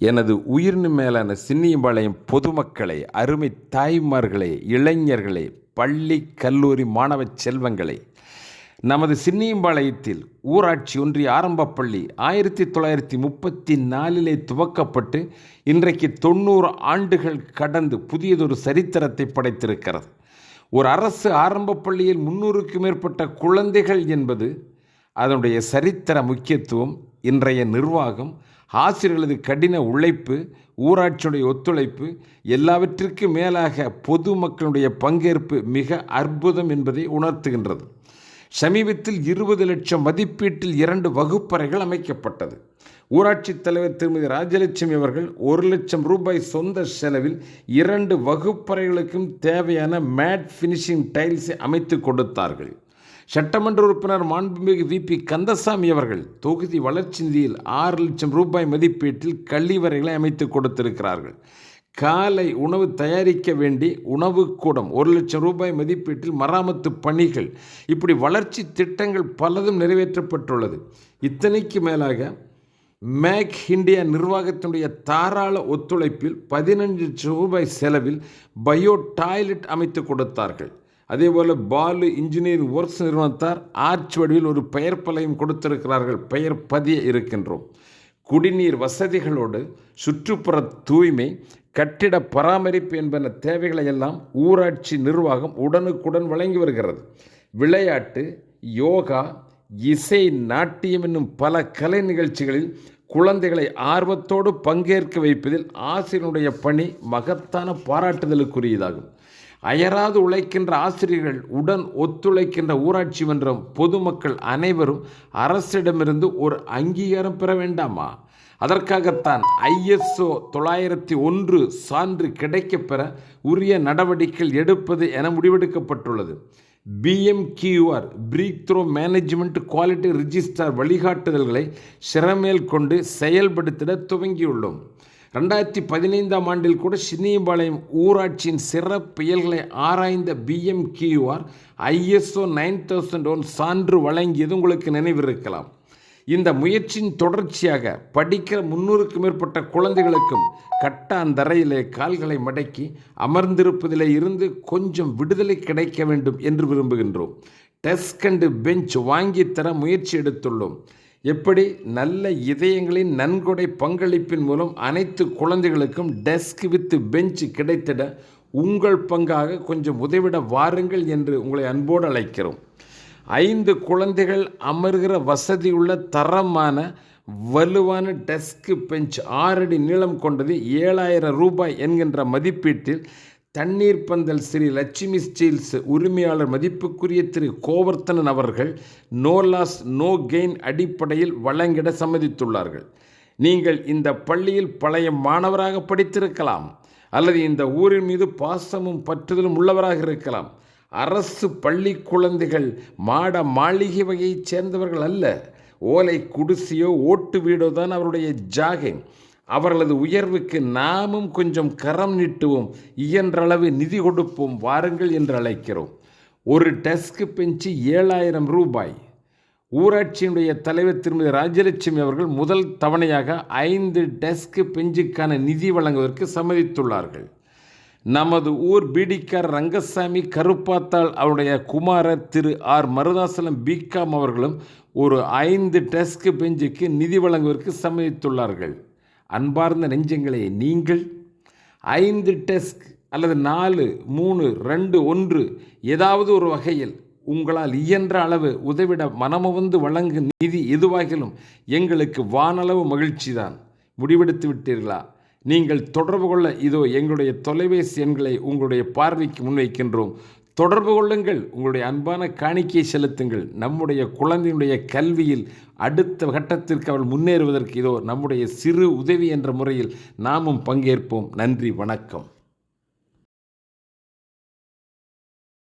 எனது உயிர்னு மேலான சின்னியம்பாளையம் பொதுமக்களே அருமை தாய்மார்களே இளைஞர்களே பள்ளி கல்லூரி மாணவ செல்வங்களே நமது சின்னியம்பாளையத்தில் ஊராட்சி ஒன்றிய ஆரம்ப பள்ளி ஆயிரத்தி தொள்ளாயிரத்தி முப்பத்தி நாலிலே துவக்கப்பட்டு இன்றைக்கு தொண்ணூறு ஆண்டுகள் கடந்து புதியதொரு சரித்திரத்தை படைத்திருக்கிறது. ஒரு அரசு ஆரம்ப பள்ளியில் முன்னூறுக்கும் மேற்பட்ட குழந்தைகள் என்பது அதனுடைய சரித்திர முக்கியத்துவம் இன்றைய நிர்வாகம் ஆசிரியர்களது கடின உழைப்பு ஊராட்சியுடைய ஒத்துழைப்பு எல்லாவற்றிற்கும் மேலாக பொதுமக்களுடைய பங்கேற்பு மிக அற்புதம் என்பதை உணர்த்துகின்றது. சமீபத்தில் இருபது லட்சம் மதிப்பீட்டில் இரண்டு வகுப்பறைகள் அமைக்கப்பட்டது. ஊராட்சி தலைவர் திருமதி ராஜலட்சுமி அவர்கள் ஒரு லட்சம் ரூபாய் சொந்த செலவில் இரண்டு வகுப்பறைகளுக்கும் தேவையான மேட் ஃபினிஷிங் டைல்ஸை அமைத்து கொடுத்தார்கள். சட்டமன்ற உறுப்பினர் மாண்புமிகு வி பி கந்தசாமி அவர்கள் தொகுதி வளர்ச்சி நிதியில் ஆறு லட்சம் ரூபாய் மதிப்பீட்டில் கழிவறைகளை அமைத்து கொடுத்திருக்கிறார்கள். காலை உணவு தயாரிக்க வேண்டி உணவுக்கூடம் ஒரு லட்சம் ரூபாய் மதிப்பீட்டில் மராமத்து பணிகள். இப்படி வளர்ச்சி திட்டங்கள் பலதும் நிறைவேற்றப்பட்டுள்ளது. இத்தனைக்கு மேலாக மேக் இந்தியா நிர்வாகத்தினுடைய தாராள ஒத்துழைப்பில் பதினஞ்சு லட்சம் ரூபாய் செலவில் பயோ டாய்லெட் அமைத்து கொடுத்தார்கள். அதே போல் பாலு இன்ஜினியரிங் ஒர்க்ஸ் நிறுவனத்தார் ஆர்ச் வடிவில் ஒரு பெயர் பலையும் கொடுத்திருக்கிறார்கள். பெயர் பதிய இருக்கின்றோம். குடிநீர் வசதிகளோடு சுற்றுப்புற தூய்மை கட்டிட பராமரிப்பு என்பன தேவைகளை எல்லாம் ஊராட்சி நிர்வாகம் உடனுக்குடன் வழங்கி வருகிறது. விளையாட்டு யோகா இசை நாட்டியம் என்னும் பல கலை நிகழ்ச்சிகளில் குழந்தைகளை ஆர்வத்தோடு பங்கேற்க வைப்பதில் ஆசிரியனுடைய பணி மகத்தான பாராட்டுதலுக்குரியதாகும். அயராது உழைக்கின்ற ஆசிரியர்கள் உடன் ஒத்துழைக்கின்ற ஊராட்சி மன்றம் பொதுமக்கள் அனைவரும் அரசிடமிருந்து ஒரு அங்கீகாரம் பெற வேண்டாமா? அதற்காகத்தான் ஐஎஸ்ஓ தொள்ளாயிரத்தி ஒன்று சான்று கிடைக்கப்பெற உரிய நடவடிக்கைகள் எடுப்பது என முடிவெடுக்கப்பட்டுள்ளது. PMQR breakthrough management quality registrar வழிகாட்டுதல்களை சிறமேல் கொண்டு செயல்படுத்திட துவங்கியுள்ளோம். ரெண்டாயிரத்தி பதினைந்தாம் ஆண்டில் கூட சின்னியம்பாளையம் ஊராட்சியின் சிறப்பியல்களை ஆராய்ந்த PMQR ISO nine thousand one சான்று வழங்கியது உங்களுக்கு நினைவிருக்கலாம். இந்த முயற்சியின் தொடர்ச்சியாக படிக்கிற முன்னூறுக்கும் மேற்பட்ட குழந்தைகளுக்கும் கட்டாந்தரையிலே கால்களை மடக்கி அமர்ந்திருப்பதிலே இருந்து கொஞ்சம் விடுதலை கிடைக்க வேண்டும் என்று விரும்புகின்றோம். டெஸ்க் அண்டு பெஞ்ச் வாங்கித்தர முயற்சி எடுத்துள்ளோம். எப்படி நல்ல இதயங்களின் நன்கொடை பங்களிப்பின் மூலம் அனைத்து குழந்தைகளுக்கும் டெஸ்க் வித் பெஞ்ச் கிடைத்திட உங்கள் பங்காக கொஞ்சம் உதவிட வாருங்கள் என்று உங்களை அன்போடு அழைக்கிறோம். ஐந்து குழந்தைகள் அமர்கிற வசதியுள்ள தரமான வலுவான டெஸ்க் பெஞ்ச் ஆறடி நீளம் கொண்டது ஏழாயிரம் ரூபாய் என்கின்ற மதிப்பீட்டில் தண்ணீர் பந்தல் ஸ்ரீ லட்சுமி ஸ்டீல்ஸ் உரிமையாளர் மதிப்புக்குரிய திரு கோவர்த்தனன் அவர்கள் நோ லாஸ் நோ கெயின் அடிப்படையில் வழங்கிட சம்மதித்துள்ளார்கள். நீங்கள் இந்த பள்ளியில் பழைய மாணவராக படித்திருக்கலாம் அல்லது இந்த ஊரின் மீது பாசமும் பற்றுதலும் உள்ளவராக இருக்கலாம். அரசு பள்ளி குழந்தைகள் மாட மாளிகை வகையைச் சேர்ந்தவர்கள் அல்ல. ஓலை குடிசையோ ஓட்டு வீடோ தான் அவருடைய ஜாகை. அவர்களது உயர்வுக்கு நாமும் கொஞ்சம் கரம் நீட்டுவோம். இயன்றளவு நிதி கொடுப்போம் வாருங்கள் என்று அழைக்கிறோம். ஒரு டெஸ்க் பெஞ்சு ஏழாயிரம் ரூபாய். ஊராட்சியினுடைய தலைவர் திருமதி ராஜலட்சுமி அவர்கள் முதல் தவணையாக ஐந்து டெஸ்க் பெஞ்சுக்கான நிதி வழங்குவதற்கு சம்மதித்துள்ளார்கள். நமது ஊர் பீடிக்கார் ரங்கசாமி கருப்பாத்தாள் அவருடைய குமாரர் திரு ஆர். மருதாசலம் பிகாம் அவர்களும் ஒரு ஐந்து டெஸ்க் பெஞ்சுக்கு நிதி வழங்குவதற்கு சம்மதித்துள்ளார்கள். அன்பார்ந்த நெஞ்சங்களே நீங்கள் ஐந்து டெஸ்க் அல்லது நாலு மூணு ரெண்டு ஒன்று ஏதாவது ஒரு வகையில் உங்களால் இயன்ற அளவு உதவிட மனமுவந்து வழங்கும் நிதி எதுவாகிலும் எங்களுக்கு வானளவு மகிழ்ச்சி தான் முடிவெடுத்து விட்டீர்களா? நீங்கள் தொடர்பு கொள்ள இதோ எங்களுடைய தொலைபேசி எண்களை உங்களுடைய பார்வைக்கு முன்வைக்கின்றோம். தொடர்பு கொள்ளுங்கள். உங்களுடைய அன்பான காணிக்கை செலுத்துங்கள். நம்முடைய குழந்தையினுடைய கல்வியில் அடுத்த கட்டத்திற்கு அவள் முன்னேறுவதற்கு இதோ நம்முடைய சிறு உதவி என்ற முறையில் நாமும் பங்கேற்போம். நன்றி வணக்கம்.